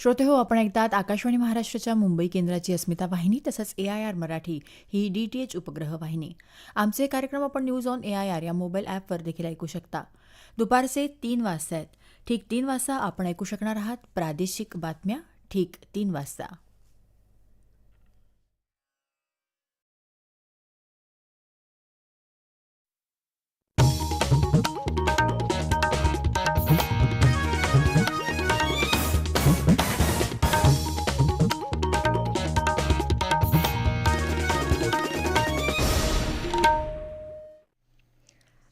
श्रोते हो आपण ऐकतात आकाशवाणी महाराष्ट्राच्या मुंबई केंद्राची अस्मिता वाहिनी तसंच ए आय आर मराठी ही डी टी एच उपग्रह वाहिनी. आमचे कार्यक्रम आपण news on A I R या मोबाईल ॲपवर देखील ऐकू शकता. दुपारचे तीन वाजता आहेत ठीक तीन वाजता आपण ऐकू शकणार आहात प्रादेशिक बातम्या. ठीक तीन वाजता.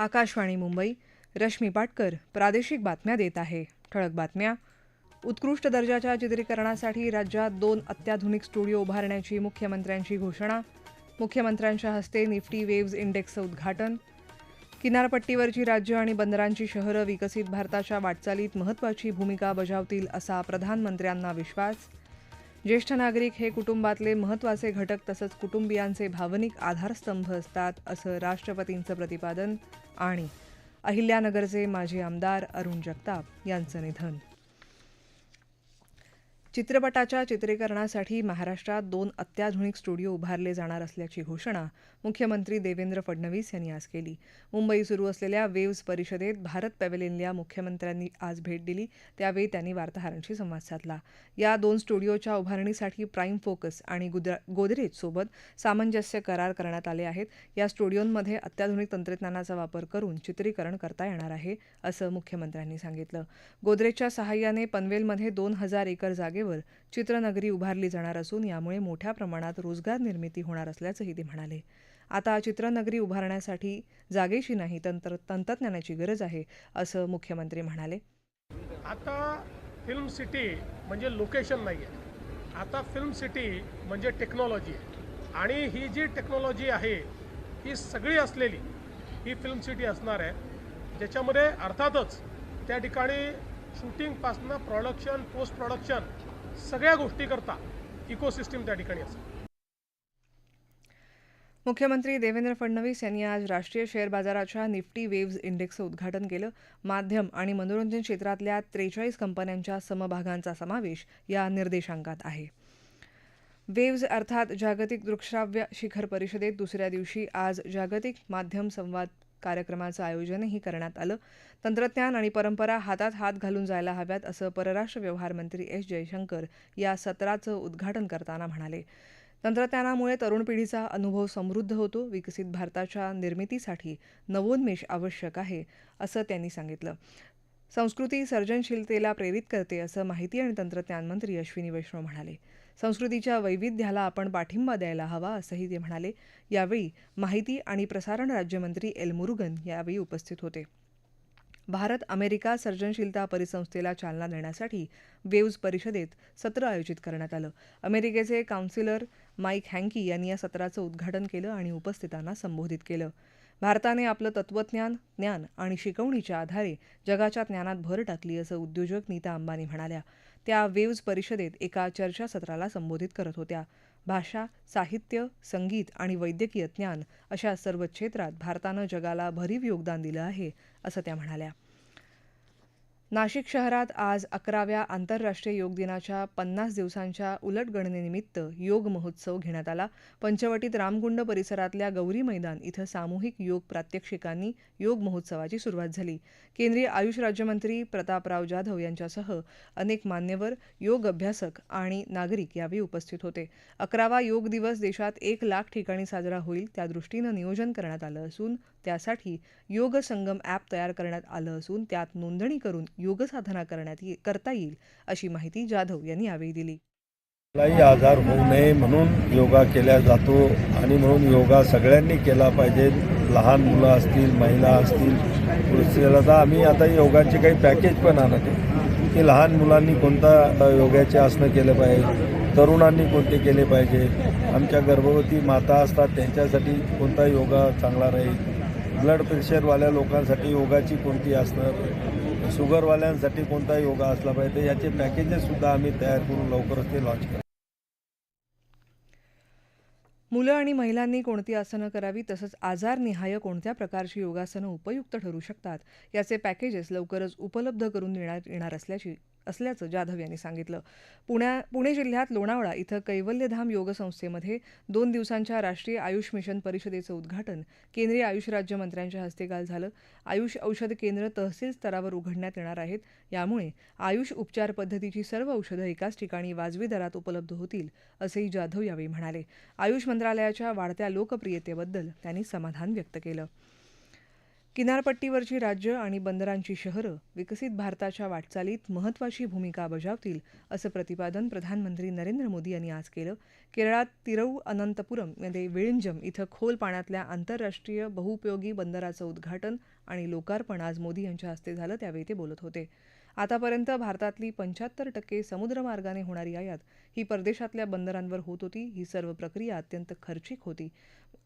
आकाशवाणी मुंबई रश्मी पाटकर प्रादेशिक बातम्या देत आहे. ठळक बातम्या. उत्कृष्ट दर्जाच्या चित्रीकरणासाठी राज्यात दोन अत्याधुनिक स्टुडिओ उभारण्याची मुख्यमंत्र्यांची घोषणा. मुख्यमंत्र्यांच्या हस्ते निफ्टी वेव्ज इंडेक्सचं उद्घाटन. किनारपट्टीवरची राज्य आणि बंदरांची शहरं विकसित भारताच्या वाटचालीत महत्त्वाची भूमिका बजावतील असा प्रधानमंत्र्यांना विश्वास. ज्येष्ठ नागरिक हे कुटुंबातले महत्त्वाचे घटक तसंच कुटुंबियांचे भावनिक आधारस्तंभ असतात असं राष्ट्रपतींचं प्रतिपादन. आणि अहिल्यानगरचे माजी आमदार अरुण जगताप यांचं निधन. चित्रपटाच्या चित्रीकरणासाठी महाराष्ट्रात दोन अत्याधुनिक स्टुडिओ उभारले जाणार असल्याची घोषणा मुख्यमंत्री देवेंद्र फडणवीस यांनी आज केली. मुंबई सुरू असलेल्या वेव्ज परिषदेत भारत पॅवेलियनला मुख्यमंत्र्यांनी आज भेट दिली. त्यावेळी त्यांनी वार्ताहरांशी संवाद साधला. या दोन स्टुडिओच्या उभारणीसाठी प्राईम फोकस आणि गोदरेज गोदरेजसोबत सामंजस्य करार करण्यात आले आहेत. या स्टुडिओंमध्ये अत्याधुनिक तंत्रज्ञानाचा वापर करून चित्रीकरण करता येणार आहे असं मुख्यमंत्र्यांनी सांगितलं. गोदरेजच्या सहाय्याने पनवेलमध्ये दोन हजार एकर जागेवर चित्रनगरी उभारली जाणार असून यामुळे मोठ्या प्रमाणात रोजगार निर्मिती होणार असल्याचंही ते म्हणाले. आता चित्रनगरी उभारण्यासाठी जागेची नाही तंत्र तंत्रज्ञानाची गरज आहे असं मुख्यमंत्री म्हणाले. आता फिल्म सिटी म्हणजे लोकेशन नाही आहे आता फिल्म सिटी म्हणजे टेक्नॉलॉजी आहे. आणि ही जी टेक्नॉलॉजी आहे ही सगळी असलेली ही फिल्म सिटी असणार आहे ज्याच्यामध्ये अर्थातच त्या ठिकाणी शूटिंगपासनं प्रोडक्शन पोस्ट प्रोडक्शन सगळ्या गोष्टी करता इकोसिस्टीम त्या ठिकाणी असेल. मुख्यमंत्री देवेंद्र फडणवीस यांनी आज राष्ट्रीय शेअर बाजाराच्या निफ्टी वेव्ज इंडेक्सचं उद्घाटन केलं. माध्यम आणि मनोरंजन क्षेत्रातल्या त्रेचाळीस कंपन्यांच्या समभागांचा समावेश या निर्देशांकात आहे. वेव्ज अर्थात जागतिक दृकश्राव्य शिखर परिषदेत दुसऱ्या दिवशी आज जागतिक माध्यम संवाद कार्यक्रमाचं आयोजनही करण्यात आलं. तंत्रज्ञान आणि परंपरा हातात हात घालून जायला हव्यात असं परराष्ट्र व्यवहार मंत्री एस. जयशंकर या सत्राचं उद्घाटन करताना म्हणाले. तंत्रज्ञानामुळे तरुण पिढीचा अनुभव समृद्ध होतो विकसित भारताच्या निर्मितीसाठी नवोन्मेष आवश्यक आहे असं त्यांनी सांगितलं. संस्कृती सर्जनशीलतेला प्रेरित करते असं माहिती आणि तंत्रज्ञान मंत्री अश्विनी वैष्णव म्हणाले. संस्कृतीच्या वैविध्याला आपण पाठिंबा द्यायला हवा असंही ते म्हणाले. यावेळी माहिती आणि प्रसारण राज्यमंत्री एल मुरुगन यावेळी उपस्थित होते. भारत अमेरिका सर्जनशीलता परिसंस्थेला चालना देण्यासाठी वेव्ज परिषदेत सत्र आयोजित करण्यात आलं. अमेरिकेचे काउन्सिलर माईक हँकी यांनी या सत्राचं उद्घाटन केलं आणि उपस्थितांना संबोधित केलं. भारताने आपलं तत्वज्ञान ज्ञान आणि शिकवणीच्या आधारे जगाच्या ज्ञानात भर टाकली असं उद्योजक नीता अंबानी म्हणाल्या. त्या वेव्ज परिषदेत एका चर्चासत्राला संबोधित करत होत्या. भाषा साहित्य संगीत आणि वैद्यकीय ज्ञान अशा सर्व क्षेत्रात भारतानं जगाला भरीव योगदान दिलं आहे असं त्या म्हणाल्या. नाशिक शहरात आज अकराव्या आंतरराष्ट्रीय योग दिनाच्या पन्नास दिवसांच्या उलटगणनेनिमित्त योग महोत्सव घेण्यात आला. पंचवटीत रामकुंड परिसरातल्या गौरी मैदान इथं सामूहिक योग प्रात्यक्षिकांनी योग महोत्सवाची सुरुवात झाली. केंद्रीय आयुष राज्यमंत्री प्रतापराव जाधव यांच्यासह अनेक मान्यवर योग अभ्यासक आणि नागरिक यावेळी उपस्थित होते. अकरावा योग दिवस देशात एक लाख ठिकाणी साजरा होईल त्या दृष्टीनं नियोजन करण्यात आलं असून त्यासाठी योग संगम ॲप तयार करण्यात आलं असून त्यात नोंदणी करून योगसाधना करण्यात करता येईल अशी माहिती जाधव यांनी यावेळी दिली. कुठलाही आजार होऊ नये म्हणून योगा केला जातो आणि म्हणून योगा सगळ्यांनी केला पाहिजे. लहान मुलं असतील महिला असतील पुरुषाला तर आम्ही आता योगाचे काही पॅकेज पण आणत आहे की लहान मुलांनी कोणता योगाचे आसनं केलं पाहिजे तरुणांनी कोणते केले पाहिजे आमच्या गर्भवती माता असतात त्यांच्यासाठी कोणता योगा चांगला राहील? ब्लड प्रेशरवाल्या लोकांसाठी योगाची कोणती आसनं? शुगरवाल्यांसाठी कोणता योगा असला पाहिजे याचे पॅकेजेस सुद्धा आम्ही तयार करून लवकरच ते लॉन्च करू मुलं आणि महिलांनी कोणती आसनं करावी तसंच आजारनिहाय कोणत्या प्रकारची योगासनं उपयुक्त ठरू शकतात याचे पॅकेजेस लवकरच उपलब्ध करून देण्यात येणार असल्याची असल्याचं जाधव यांनी सांगितलं. पुण्या पुणे जिल्ह्यात लोणावळा इथं कैवल्यधाम योग संस्थेमध्ये दोन दिवसांच्या राष्ट्रीय आयुष मिशन परिषदेचं उद्घाटन केंद्रीय आयुष राज्यमंत्र्यांच्या हस्ते काल झालं. आयुष औषध केंद्र तहसील स्तरावर उघडण्यात येणार आहेत. यामुळे आयुष उपचार पद्धतीची सर्व औषधं एकाच ठिकाणी वाजवी दरात उपलब्ध होतील असंही जाधव यावेळी म्हणाले. आयुष मंत्रालयाच्या वाढत्या लोकप्रियतेबद्दल त्यांनी समाधान व्यक्त केलं. किनारपट्टीवरची राज्य आणि बंदरांची शहरं विकसित भारताच्या वाटचालीत महत्त्वाची भूमिका बजावतील असं प्रतिपादन प्रधानमंत्री नरेंद्र मोदी यांनी आज केलं. केरळात तिरऊ अनंतपुरममध्ये विळिंजम इथं खोल पाण्यातल्या आंतरराष्ट्रीय बहुपयोगी बंदराचं उद्घाटन आणि लोकार्पण आज मोदी यांच्या हस्ते झालं त्यावेळी ते बोलत होते. आतापर्यंत भारतातली पंच्याहत्तर टक्के समुद्रमार्गाने होणारी आयात ही परदेशातल्या बंदरांवर होत होती. ही सर्व प्रक्रिया अत्यंत खर्चिक होती.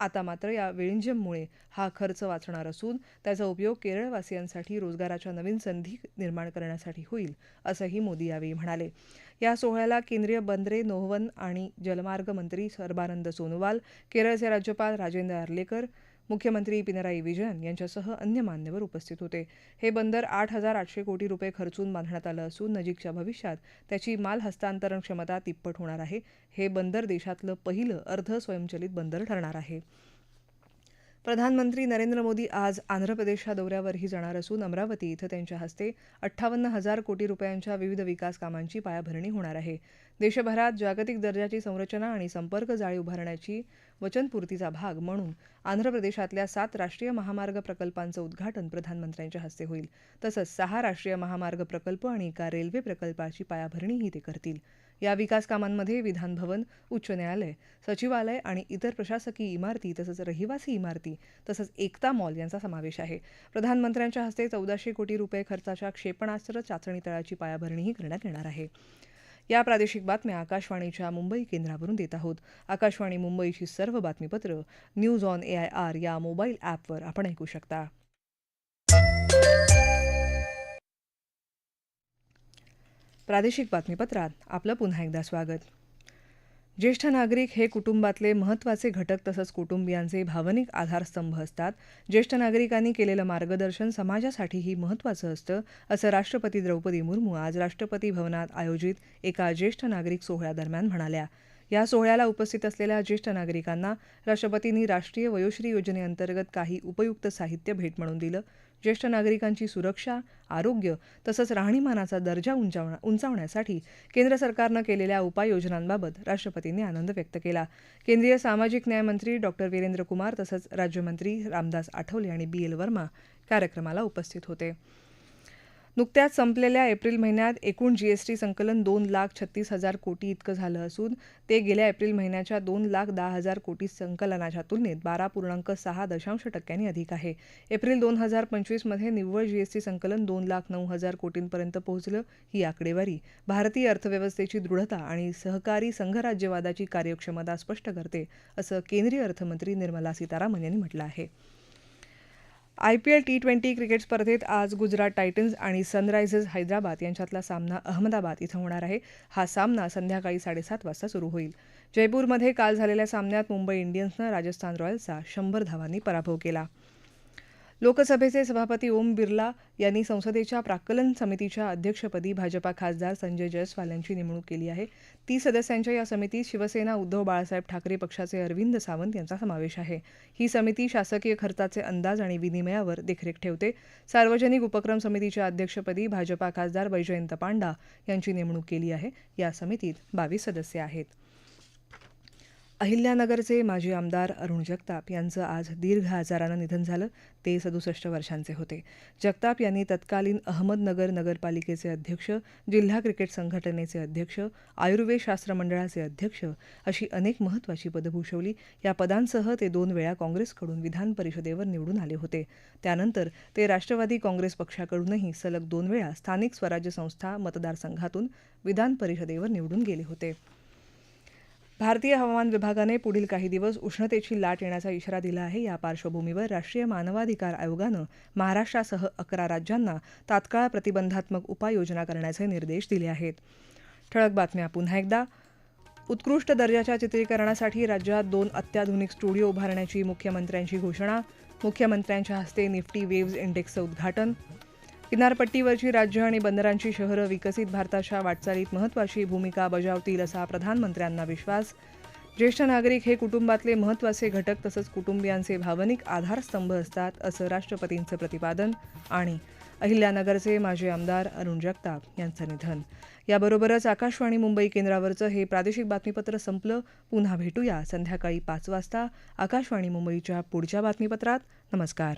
आता मात्र या विळिंजममुळे हा खर्च वाचणार असून त्याचा उपयोग केरळवासियांसाठी रोजगाराच्या नवीन संधी निर्माण करण्यासाठी होईल असंही मोदी यावेळी म्हणाले. या सोहळ्याला केंद्रीय बंदरे नोहवन आणि जलमार्ग मंत्री सर्बानंद सोनोवाल केरळचे राज्यपाल राजेंद्र आर्लेकर मुख्यमंत्री पिनराई विजयन यांच्यासह अन्य मान्यवर उपस्थित होते. हे बंदर आठ हजार आठशे कोटी रुपये खर्चून बांधण्यात आलं असून नजीकच्या भविष्यात त्याची माल हस्तांतरण क्षमता तिप्पट होणार आहे. हे बंदर देशातलं पहिलं अर्ध स्वयंचलित बंदर ठरणार आहे. प्रधानमंत्री नरेंद्र मोदी आज आंध्र प्रदेशच्या दौऱ्यावरही जाणार असून अमरावती इथं त्यांच्या हस्ते अठ्ठावन्न हजार कोटी रुपयांच्या विविध विकास कामांची पायाभरणी होणार आहे. देशभरात जागतिक दर्जाची संरचना आणि संपर्क जाळी उभारण्याची वचनपूर्तीचा भाग म्हणून आंध्र प्रदेशातल्या सात राष्ट्रीय महामार्ग प्रकल्पांचं उद्घाटन प्रधानमंत्र्यांच्या हस्ते होईल. तसंच सहा राष्ट्रीय महामार्ग प्रकल्प आणि एका रेल्वे प्रकल्पाची पायाभरणीही ते करतील. या विकास कामांमध्ये विधानभवन उच्च न्यायालय सचिवालय आणि इतर प्रशासकीय इमारती तसंच रहिवासी इमारती तसंच एकता मॉल यांचा समावेश आहे. प्रधानमंत्र्यांच्या हस्ते चौदाशे कोटी रुपये खर्चाच्या क्षेपणास्त्र चाचणी तळाची पायाभरणीही करण्यात येणार आहे. या प्रादेशिक बातम्या आकाशवाणीच्या मुंबई केंद्रावरून देत आहोत. आकाशवाणी मुंबईची सर्व बातमीपत्र news on A I R या मोबाईल ॲपवर आपण ऐकू शकता. प्रादेशिक बातमीपत्रात आपलं पुन्हा एकदा स्वागत. ज्येष्ठ नागरिक हे कुटुंबातले महत्त्वाचे घटक तसंच कुटुंबियांचे भावनिक आधारस्तंभ असतात. ज्येष्ठ नागरिकांनी केलेलं मार्गदर्शन समाजासाठीही महत्त्वाचं असतं असं राष्ट्रपती द्रौपदी मुर्मू आज राष्ट्रपती भवनात आयोजित एका ज्येष्ठ नागरिक सोहळ्यादरम्यान म्हणाल्या. या सोहळ्याला उपस्थित असलेल्या ज्येष्ठ नागरिकांना राष्ट्रपतींनी राष्ट्रीय वयोश्री योजनेअंतर्गत काही उपयुक्त साहित्य भेट म्हणून दिलं. ज्येष्ठ नागरिकांची सुरक्षा आरोग्य तसंच राहणीमानाचा दर्जा उंचावण्या उंचावण्यासाठी केंद्र सरकारनं केलेल्या उपाययोजनांबाबत राष्ट्रपतींनी आनंद व्यक्त केला. केंद्रीय सामाजिक न्यायमंत्री डॉक्टर वीरेंद्र कुमार तसंच राज्यमंत्री रामदास आठवले आणि बी एल वर्मा कार्यक्रमाला उपस्थित होते. नुकत्याच संपलेल्या एप्रिल महिन्यात एकूण जीएसटी संकलन दोन लाख छत्तीस हजार कोटी इतकं झालं असून ते गेल्या एप्रिल महिन्याच्या दोन लाख दहा हजार कोटी संकलनाच्या तुलनेत बारा पूर्णांक सहा दशांश टक्क्यांनी अधिक आहे. एप्रिल दोन हजार पंचवीसमध्ये निव्वळ जीएसटी संकलन दोन लाख नऊ हजार कोटींपर्यंत पोहोचलं ही आकडेवारी. भारतीय अर्थव्यवस्थेची दृढता आणि सहकारी संघराज्यवादाची कार्यक्षमता स्पष्ट करते असं केंद्रीय अर्थमंत्री निर्मला सीतारामन यांनी म्हटलं आहे. I P L T twenty cricket स्पर्धेत आज गुजरात टायटन्स आणि सनरायझर्स हैदराबाद यांच्यातला सामना अहमदाबाद इथं होणार आहे. हा सामना संध्याकाळी साडेसात वाजता सुरू होईल. जयपूरमध्ये काल झालेल्या सामन्यात मुंबई इंडियन्सनं राजस्थान रॉयल्सचा शंभर धावांनी पराभव केला. लोकसभेचे सभापती ओम बिर्ला यांनी संसदेच्या प्राक्कलन समितीच्या अध्यक्षपदी भाजपा खासदार संजय जयस्वाल यांची नेमणूक केली आहे. तीस सदस्यांच्या या समितीत शिवसेना उद्धव बाळासाहेब ठाकरे पक्षाचे अरविंद सावंत यांचा समावेश आहे. ही समिती शासकीय खर्चाचे अंदाज आणि विनिमयावर देखरेख ठेवते. सार्वजनिक उपक्रम समितीच्या अध्यक्षपदी भाजपा खासदार वैजयंत पांडा यांची नेमणूक केली आहे. या समितीत बावीस सदस्य आहेत. अहिल्यानगरचे माजी आमदार अरुण जगताप यांचं आज दीर्घ आजारानं निधन झालं. ते सदुसष्ट वर्षांचे होते. जगताप यांनी तत्कालीन अहमदनगर नगरपालिकेचे अध्यक्ष जिल्हा क्रिकेट संघटनेचे अध्यक्ष आयुर्वेद शास्त्र मंडळाचे अध्यक्ष अशी अनेक महत्त्वाची पदं भूषवली. या पदांसह ते दोन वेळा काँग्रेसकडून विधान परिषदेवर निवडून आले होते. त्यानंतर ते राष्ट्रवादी काँग्रेस पक्षाकडूनही सलग दोन वेळा स्थानिक स्वराज्य संस्था मतदारसंघातून विधान परिषदेवर निवडून गेले होते. भारतीय हवामान विभागाने पुढील काही दिवस उष्णतेची लाट येण्याचा इशारा दिला आहे. या पार्श्वभूमीवर राष्ट्रीय मानवाधिकार आयोगानं महाराष्ट्रासह अकरा राज्यांना तात्काळ प्रतिबंधात्मक उपाययोजना करण्याचे निर्देश दिले आहेत. ठळक बातम्या. पुन्हा एकदा उत्कृष्ट दर्जाच्या चित्रीकरणासाठी राज्यात दोन अत्याधुनिक स्टुडिओ उभारण्याची मुख्यमंत्र्यांची घोषणा. मुख्यमंत्र्यांच्या हस्ते निफ्टी वेव्ज इंडेक्सचं उद्घाटन. किनारपट्टीवरची राज्य आणि बंदरांची शहरं विकसित भारताच्या वाटचालीत महत्त्वाची भूमिका बजावतील असा प्रधानमंत्र्यांना विश्वास. ज्येष्ठ नागरिक हे कुटुंबातले महत्त्वाचे घटक तसंच कुटुंबियांचे भावनिक आधारस्तंभ असतात असं राष्ट्रपतींचं प्रतिपादन आणि अहिल्यानगरचे माजी आमदार अरुण जगताप यांचं निधन. याबरोबरच आकाशवाणी मुंबई केंद्रावरचं हे प्रादेशिक बातमीपत्र संपलं. पुन्हा भेटूया संध्याकाळी पाच वाजता आकाशवाणी मुंबईच्या पुढच्या बातमीपत्रात. नमस्कार.